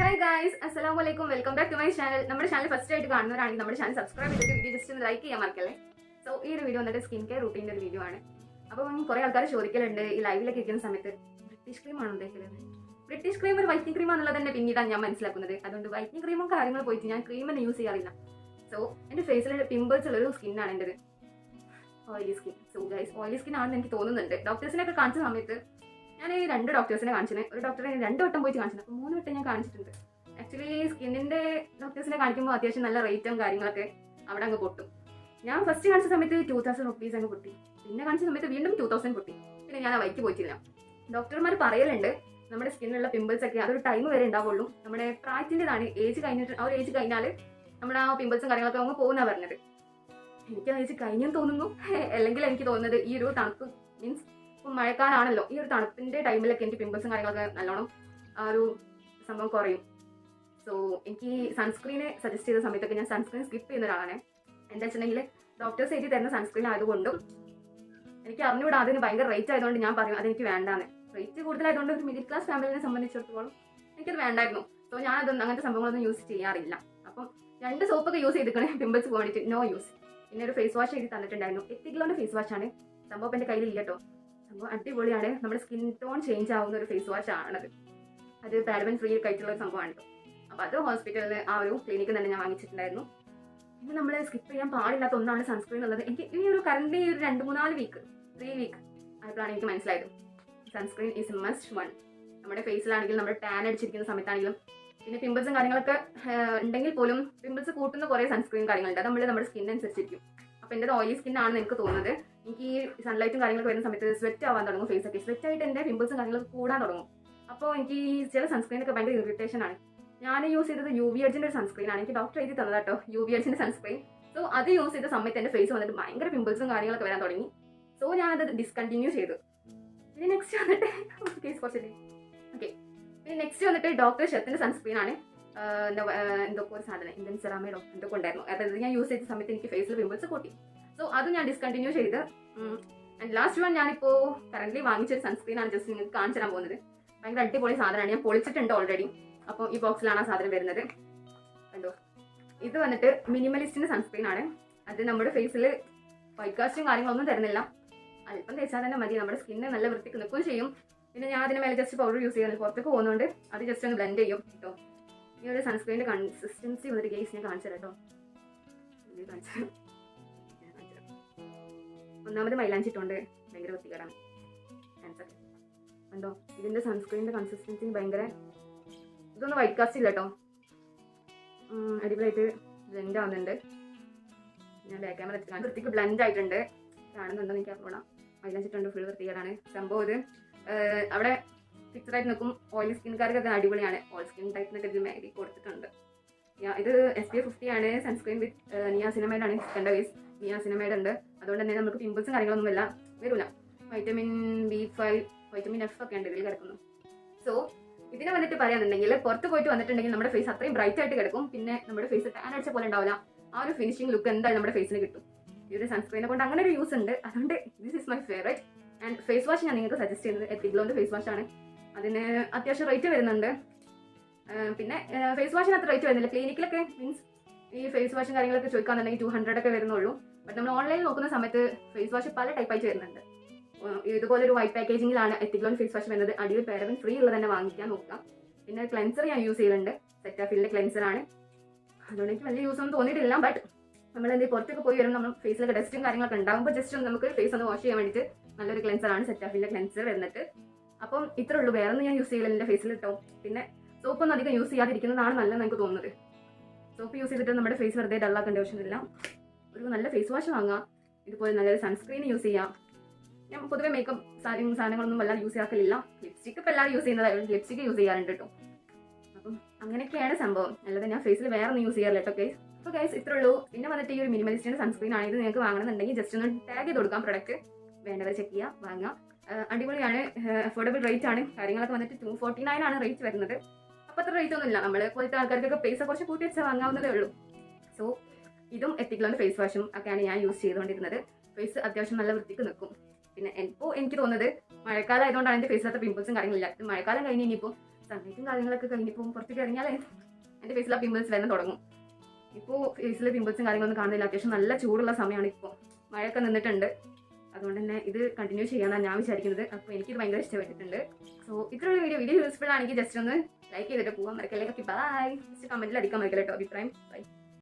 Hi guys അസ്സലാമു വലൈക്കും welcome back to my channel നമ്മുടെ ചാനൽ ഫസ്റ്റ് ആയിട്ട് കാണുന്നവരാണെങ്കിൽ നമ്മുടെ ചാനൽ സബ്സ്ക്രൈബ് ചെയ്തിട്ട് വീഡിയോ ജസ്റ്റ് ഒന്ന് ലൈക്ക് ചെയ്യാൻ മറക്കല്ലേ? സോ ഈ ഒരു വീഡിയോ വന്നിട്ട് സ്കിൻ കെയർ റൂട്ടീന്റെ ഒരു വീഡിയോ ആണ്. അപ്പം കുറേ ആൾക്കാർ ചോദിക്കലുണ്ട് ഈ ലൈവിലൊക്കെ ഇരിക്കുന്ന സമയത്ത് ബ്രിട്ടീഷ് ക്രീം ആണ് ഉദ്ദേശിക്കുന്നത്? ബ്രിട്ടീഷ് ക്രീം ഒരു വൈറ്റിംഗ് ക്രീം തന്നെ പിന്നീടാണ് ഞാൻ മനസ്സിലാക്കുന്നത്. അതുകൊണ്ട് വൈറ്റിംഗ് ക്രീമും കാര്യങ്ങളും പോയിട്ട് ഞാൻ ക്രീം തന്നെ യൂസ് ചെയ്യാറില്ല. സോ എന്റെ ഫേസിൽ പിമ്പിൾസ് ഉള്ളൊരു സ്കിന്നാണ് എന്റെത് oily skin so guys oily skin ആണെന്ന് എനിക്ക് തോന്നുന്നുണ്ട്. ഡോക്ടേഴ്സിനൊക്കെ കാണിച്ച സമയത്ത് ഞാൻ ഈ രണ്ട് ഡോക്ടേഴ്സിനെ കാണിച്ചത് ഒരു ഡോക്ടറെ രണ്ട് വട്ടം പോയിട്ട് കാണിച്ചിട്ടുണ്ട് അപ്പോൾ മൂന്ന് വട്ടം ഞാൻ കാണിച്ചിട്ടുണ്ട്. ആക്ച്വലി സ്കിന്നിന്റെ ഡോക്ടേഴ്സിനെ കാണിക്കുമ്പോൾ അത്യാവശ്യം നല്ല റേറ്റും കാര്യങ്ങളൊക്കെ അവിടെ അങ്ങ് പൊട്ടും. ഞാൻ ഫസ്റ്റ് കാണിച്ച സമയത്ത് ടൂ തൗസൻഡ് റുപ്പീസ് അങ്ങ് പൊട്ടി. പിന്നെ കാണിച്ച സമയത്ത് വീണ്ടും ടൂ തൗസൻഡ് പൊട്ടി. പിന്നെ ഞാൻ ആ വൈക്ക് പോയിട്ടില്ല. ഡോക്ടർമാർ പറയലുണ്ട് നമ്മുടെ സ്കിന്നിലുള്ള പിമ്പിൾസ് ഒക്കെ അതൊരു ടൈം വരെ ഉണ്ടാവുള്ളൂ. നമ്മുടെ പ്രായത്തിന്റെതാണ് ഏജ് കഴിഞ്ഞിട്ട് ആ ഒരു ഏജ് കഴിഞ്ഞാൽ നമ്മുടെ ആ പിമ്പിൾസും കാര്യങ്ങളൊക്കെ അങ്ങ് പോകുന്ന പറഞ്ഞത്. എനിക്ക് ആ ഏജ് കഴിഞ്ഞെന്ന് തോന്നുന്നു. അല്ലെങ്കിൽ എനിക്ക് തോന്നുന്നത് ഈ ഒരു തണുപ്പ് മീൻസ് ഇപ്പം മഴക്കാലാണല്ലോ. ഈ ഒരു തണുപ്പിന്റെ ടൈമിലൊക്കെ എനിക്ക് പിമ്പിൾസും കാര്യങ്ങളൊക്കെ നല്ലോണം ആ ഒരു സംഭവം കുറയും. സോ എനിക്ക് സൺസ്ക്രീന് സജസ്റ്റ് ചെയ്ത സമയത്തൊക്കെ ഞാൻ സൺസ്ക്രീൻ സ്കിപ്പ് ചെയ്യുന്ന ഒരാളാണ്. എന്താ വെച്ചിട്ടുണ്ടെങ്കിൽ ഡോക്ടേഴ്സ് എഴുതി തരുന്ന സൺസ്ക്രീൻ ആയതുകൊണ്ടും എനിക്ക് അറിഞ്ഞുകൂടാ അതിന് ഭയങ്കര റേറ്റ് ആയതുകൊണ്ട് ഞാൻ പറയും അതെനിക്ക് വേണ്ടാന്ന്. റേറ്റ് കൂടുതലായതുകൊണ്ട് ഒരു മിഡിൽ ക്ലാസ് ഫാമിലിനെ സംബന്ധിച്ചിടത്തോളം എനിക്കത് വേണ്ടായിരുന്നു. സോ ഞാൻ അതൊന്നും അങ്ങനത്തെ സംഭവങ്ങളൊന്നും യൂസ് ചെയ്യാറില്ല. അപ്പം രണ്ട് സോപ്പൊക്കെ യൂസ് ചെയ്തിരിക്കണേ പിമ്പിൾസ് പോകാൻ നോ യൂസ് പിന്നെ ഒരു ഫേസ് വാഷ് എഴുതി തന്നിട്ടുണ്ടായിരുന്നു. എത്തിക്കലോണ്ട് ഫേസ് വാഷാണ് സംഭവം എന്റെ കയ്യിൽ സംഭവം അടിപൊളിയാണ്. നമ്മുടെ സ്കിൻ ടോൺ ചേഞ്ച് ആവുന്ന ഒരു ഫേസ് വാഷ് ആണത്. അത് പാരബൻ ഫ്രീ ആയിട്ടുള്ള ഒരു സംഭവമാണ് കേട്ടോ അപ്പോൾ അത് ഹോസ്പിറ്റലിൽ ആ ഒരു ക്ലിനിക്കിൽ തന്നെ ഞാൻ വാങ്ങിച്ചിട്ടുണ്ടായിരുന്നു. പിന്നെ നമ്മൾ സ്കിപ്പ് ചെയ്യാൻ പാടില്ലാത്ത ഒന്നാണ് സൺസ്ക്രീൻ ഉള്ളത്. എനിക്ക് ഈ ഒരു കറന്റ് ഒരു രണ്ട് മൂന്നാൽ വീക്ക് ത്രീ വീക്ക് ആയപ്പോഴാണ് എനിക്ക് മനസ്സിലായത്. സൺസ്ക്രീൻ ഈസ് മസ്റ്റ് വൺ നമ്മുടെ ഫേസിലാണെങ്കിലും നമ്മുടെ ടാൻ അടിച്ചിരിക്കുന്ന സമയത്താണെങ്കിലും പിന്നെ പിമ്പിൾസും കാര്യങ്ങളൊക്കെ ഉണ്ടെങ്കിൽ പോലും പിമ്പിൾസ് കൂട്ടുന്ന കുറേ സൺസ്ക്രീൻ കാര്യങ്ങളുണ്ട്. അത് നമ്മൾ നമ്മുടെ സ്കിൻ അനുസരിച്ചിരിക്കും. അപ്പോൾ എന്റെ ഓയിലി ആണെന്ന് എനിക്ക് തോന്നുന്നത്. എനിക്ക് ഈ സൺലൈറ്റും കാര്യങ്ങളൊക്കെ വരുന്ന സമയത്ത് സ്വെറ്റ് ആവാൻ തുടങ്ങും ഫേസ് ഒക്കെ. സ്വെറ്റ് ആയിട്ട് എന്റെ പിമ്പിൾസും കാര്യങ്ങളൊക്കെ കൂടാൻ തുടങ്ങും. അപ്പോൾ എനിക്ക് ഈ ചില സൺസ്ക്രീനൊക്കെ ഭയങ്കര ഇറിറ്റേഷൻ ആണ്. ഞാൻ യൂസ് ചെയ്തത് യു വി എഡ്ജിന്റെ ഒരു സൺസ്ക്രീൻ ആണ്. എനിക്ക് ഡോക്ടർ എഴുതി തന്നത് കേട്ടോ യു വി എഡ്ജിന്റെ സൺസ്ക്രീൻ സോ അത് യൂസ് ചെയ്ത സമയത്ത് എന്റെ ഫേസ് വന്നിട്ട് ഭയങ്കര പിമ്പിൾസും കാര്യങ്ങളൊക്കെ വരാൻ തുടങ്ങി. സോ ഞാനത് ഡിസ്കണ്ടിന്യൂ ചെയ്തു. പിന്നെ നെക്സ്റ്റ് വന്നിട്ട് കേസ് കുറച്ചില്ലേ? ഓക്കെ പിന്നെ നെക്സ്റ്റ് വന്നിട്ട് ഡോക്ടർ ആണ്. ആഹ് എന്തൊക്കെ ഒരു സാധനം ഇന്ത്യൻ സെറാമേഡോ എന്തൊക്കെ ഉണ്ടായിരുന്നു. അതായത് ഞാൻ യൂസ് ചെയ്ത സമയത്ത് എനിക്ക് ഫേസിൽ പിമ്പിൾസ് കൂട്ടി സോ അത് ഞാൻ ഡിസ്കണ്ടിന്യൂ ചെയ്ത് ആൻഡ് ലാസ്റ്റ് വൺ ഞാനിപ്പോൾ കറന്റ് വാങ്ങിച്ചൊരു സൺസ്ക്രീൻ ആണ് ജസ്റ്റ് നിങ്ങൾക്ക് കാണിച്ചു തരാൻ പോകുന്നത്. ഭയങ്കര അടിപൊളി സാധനമാണ്. ഞാൻ പൊളിച്ചിട്ടുണ്ട് ഓൾറെഡി അപ്പോൾ ഈ ബോക്സിലാണ് ആ സാധനം വരുന്നത്. കണ്ടോ? ഇത് വന്നിട്ട് മിനിമലിസ്റ്റിന്റെ സൺസ്ക്രീൻ ആണ്. അത് നമ്മുടെ ഫേസിൽ വൈറ്റ് കാസ്റ്റും കാര്യങ്ങളൊന്നും തരുന്നില്ല. അല്പം തേച്ചാൽ തന്നെ മതി. നമ്മുടെ സ്കിന്ന് നല്ല വൃത്തിക്ക് നിൽക്കുകയും ചെയ്യും. പിന്നെ ഞാൻ അതിന് മേലെ ജസ്റ്റ് പൗഡർ യൂസ് ചെയ്യുന്നത് പുറത്തേക്ക് പോകുന്നുണ്ട്. അത് ജസ്റ്റ് ഒന്ന് ബ്ലെൻഡ് ചെയ്യും. കേട്ടോ ഈ ഒരു സൺസ്ക്രീനിന്റെ കൺസിസ്റ്റൻസി വന്നിട്ട് ഗേസ് ഞാൻ കാണിച്ചു തരാം. കേട്ടോ കാണിച്ചു. ഒന്നാമത് മൈലാഞ്ചിട്ടുണ്ട് ഭയങ്കര വൃത്തികേടാണ്. കണ്ടോ? ഇതിന്റെ സൺസ്ക്രീനിന്റെ കൺസിസ്റ്റൻസി ഭയങ്കര ഇതൊന്നും വൈറ്റ് കാസ്റ്റ് ഇല്ല കേട്ടോ അടിപൊളിയായിട്ട് ബ്ലെൻഡ് ആവുന്നുണ്ട്. ഞാൻ ബാക്ക് ക്യാമറ വെച്ചിട്ട് വൃത്തിക്ക് ബ്ലെൻഡ് ആയിട്ടുണ്ട്. കാണുന്നുണ്ടോ എനിക്ക് അറിയണം മൈലാഞ്ചിട്ടുണ്ട് ഫുൾ വൃത്തികേടാണ്. സംഭവം ഇത് അവിടെ ഫിക്സഡ് ആയിട്ട് നിൽക്കും ഓയിലി സ്കിൻകാർക്കൊക്കെ അടിപൊളിയാണ്. ഓയിൽ സ്കിൻ ടൈപ്പിനൊക്കെ ഇതിൽ മാഗി കൊടുത്തിട്ടുണ്ട്. ഇത് എസ് പി എഫ് ഫിഫ്റ്റി ആണ്. സൺസ്ക്രീൻ വിത്ത് നിയാസിനമൈഡ് ആണ്. സെക്കൻഡ് വേസ് നിയാസിനമൈഡ് ഉണ്ട്. അതുകൊണ്ട് തന്നെ നമുക്ക് പിമ്പിൾസും കാര്യങ്ങളൊന്നും ഇല്ല വരില്ല vitamin B five vitamin F ഒക്കെ ഉണ്ട് ഇതിൽ കിടക്കുന്നു. സോ ഇതിനെ വന്നിട്ട് പറയാന്നുണ്ടെങ്കിൽ പുറത്ത് പോയിട്ട് വന്നിട്ടുണ്ടെങ്കിൽ നമ്മുടെ ഫേസ് അത്രയും ബ്രൈറ്റ് ആയിട്ട് കിടക്കും. പിന്നെ നമ്മുടെ ഫേസ് ടാൻ അടിച്ച പോലെ ഉണ്ടാവില്ല. ആ ഒരു ഫിനിഷിംഗ് ലുക്ക് എന്തായാലും നമ്മുടെ ഫേസിന് കിട്ടും. ഈ ഒരു സൺസ്ക്രീനെ കൊണ്ട് അങ്ങനെ ഒരു യൂസ് ഉണ്ട്. അതുകൊണ്ട് this is my favourite and face wash ഞാൻ നിങ്ങൾക്ക് സജസ്റ്റ് ചെയ്യുന്നത് എത്തിഗ്ലോന്റെ ഫേസ് വാഷ് ആണ്. അതിന് അത്യാവശ്യം റേറ്റ് വരുന്നുണ്ട്. പിന്നെ ഫേസ് വാഷിന് അത്ര റേറ്റ് വരുന്നില്ല. ക്ലിനിക്കിലൊക്കെ മീൻസ് ഈ ഫേസ് വാഷും കാര്യങ്ങളൊക്കെ ചോദിക്കാന്നുണ്ടെങ്കിൽ ടു ഹൺഡ്രഡ് ഒക്കെ വരുന്നുള്ളൂ. ബട്ട് നമ്മൾ ഓൺലൈനിൽ നോക്കുന്ന സമയത്ത് ഫേസ് വാഷ് പല ടൈപ്പായിട്ട് വരുന്നുണ്ട്. ഇതുപോലെ ഒരു വൈറ്റ് പാക്കേജിങ്ങിലാണ് എത്തിക്ലോൺ ഫേസ് വാഷ് വരുന്നത്. അടിയിൽ പേരവൻ ഫ്രീ ഉള്ളത് തന്നെ വാങ്ങിക്കാൻ നോക്കാം പിന്നെ ക്ലെൻസർ ഞാൻ യൂസ് ചെയ്യുന്നുണ്ട് സെറ്റാഫിലിന്റെ ക്ലെൻസർ ആണ്. അതുകൊണ്ട് എനിക്ക് വലിയ യൂസ് ഒന്നും തോന്നിയിട്ടില്ല. ബട്ട് നമ്മൾ എന്തെങ്കിലും പുറത്തൊക്കെ പോയി വരുമ്പോൾ നമ്മൾ ഫേസിലൊക്കെ ഡസ്റ്റും കാര്യങ്ങളൊക്കെ ഉണ്ടാകുമ്പോൾ ജസ്റ്റ് ഒന്ന് നമുക്ക് ഫേസ് ഒന്ന് വാഷ് ചെയ്യാൻ വേണ്ടിയിട്ട് നല്ലൊരു ക്ലെൻസർ ആണ് സെറ്റാഫിലിന്റെ ക്ലെൻസർ വരുന്നിട്ട് അപ്പം ഇത്രേ ഉള്ളൂ. വേറെ ഒന്നും ഞാൻ യൂസ് ചെയ്യില്ല എന്റെ ഫേസിൽ കേട്ടോ പിന്നെ സോപ്പൊന്നും അധികം യൂസ് ചെയ്യാതിരിക്കുന്നതാണ് നല്ലതെന്ന് എനിക്ക് തോന്നുന്നത്. സോപ്പ് യൂസ് ചെയ്തിട്ട് നമ്മുടെ ഫേസ് വെറുതെ ഡള്ളാക്കേണ്ട ആവശ്യമില്ല ഒരു നല്ല ഫേസ് വാഷ് വാങ്ങാം. ഇതുപോലെ നല്ലൊരു സൺസ്ക്രീൻ യൂസ് ചെയ്യാം. ഞാൻ പൊതുവേ മേക്കപ്പ് സാധനം സാധനങ്ങളൊന്നും വല്ലാതെ യൂസ് ചെയ്യാക്കലില്ല. ലിപ്സ്റ്റിക്ക് ഇപ്പം എല്ലാവരും യൂസ് ചെയ്യുന്നതായിരുന്നു ലിപ്സ്റ്റിക്ക് യൂസ് ചെയ്യാറുണ്ട് കേട്ടോ. അപ്പം അങ്ങനെയൊക്കെയാണ് സംഭവം. അല്ലാതെ ഞാൻ ഫേസിൽ വേറെ ഒന്നും യൂസ് ചെയ്യാറില്ല കേട്ടോ ഗൈസ് അപ്പോൾ ഗൈസ് ഇത്രേ ഉള്ളൂ. പിന്നെ വന്നിട്ട് ഈ ഒരു മിനിമലിസ്റ്റിന്റെ സൺസ്ക്രീൻ ആണ്. ഇത് നിങ്ങൾക്ക് വാങ്ങണമെന്നുണ്ടെങ്കിൽ ജസ്റ്റ് ഒന്ന് ടാഗ് ചെയ്ത് കൊടുക്കാം പ്രൊഡക്റ്റ് വേണ്ടവർ ചെക്ക് ചെയ്യുക വാങ്ങാം. അടിപൊളിയാണ്. അഫോർഡബിൾ റേറ്റ് ആണ്. കാര്യങ്ങളൊക്കെ വന്നിട്ട് ടു ഫോർട്ടി നയൻ ആണ് റേറ്റ് വരുന്നത്. അപ്പോൾ അത്ര റേറ്റ് ഒന്നുമില്ല. നമ്മൾ പോലത്തെ ആൾക്കാർക്കൊക്കെ പൈസ കുറച്ച് കൂട്ടി വെച്ചാൽ വാങ്ങാവുന്നതേ ഉള്ളൂ. സോ ഇതും എത്തിക്ലോന്റെ ഫേസ് വാഷും ഒക്കെയാണ് ഞാൻ യൂസ് ചെയ്തുകൊണ്ടിരുന്നത്. ഫേസ് അത്യാവശ്യം നല്ല വൃത്തിക്ക് നിൽക്കും. പിന്നെ ഇപ്പോൾ എനിക്ക് തോന്നുന്നത് മഴക്കാലം ആയതുകൊണ്ടാണ് എന്റെ ഫേസിലത്തെ പിമ്പിൾസും കാര്യങ്ങളില്ല മഴക്കാലം കഴിഞ്ഞ് ഇനിയിപ്പോൾ സൺലൈറ്റും കാര്യങ്ങളൊക്കെ കഴിഞ്ഞിപ്പോൾ പുറത്തേക്ക് ഇറങ്ങിയാലേ എന്റെ ഫേസിലെ പിമ്പിൾസ് വരാൻ തുടങ്ങും. ഇപ്പോൾ ഫേസിലെ പിമ്പിൾസും കാര്യങ്ങളൊന്നും കാണുന്നില്ല. അത്യാവശ്യം നല്ല ചൂടുള്ള സമയമാണ് ഇപ്പോൾ മഴയൊക്കെ നിന്നിട്ടുണ്ട്. അതുകൊണ്ട് തന്നെ ഇത് കണ്ടിന്യൂ ചെയ്യാനാണ് ഞാൻ വിചാരിക്കുന്നത്. അപ്പോൾ എനിക്കിത് ഭയങ്കര ഇഷ്ടപ്പെട്ടിട്ടുണ്ട്. സോ ഇത്രയുള്ള വീഡിയോ വീഡിയോ യൂസ്ഫുൾ ആണെങ്കിൽ ജസ്റ്റ് ഒന്ന് ലൈക്ക് ചെയ്തിട്ട് പോകാൻ മറക്കല്ലേ. ബൈ ജസ്റ്റ് കമന്റിൽ അടിക്കാൻ മറക്കല്ലേ കേട്ടോ അഭിപ്രായം. ബൈ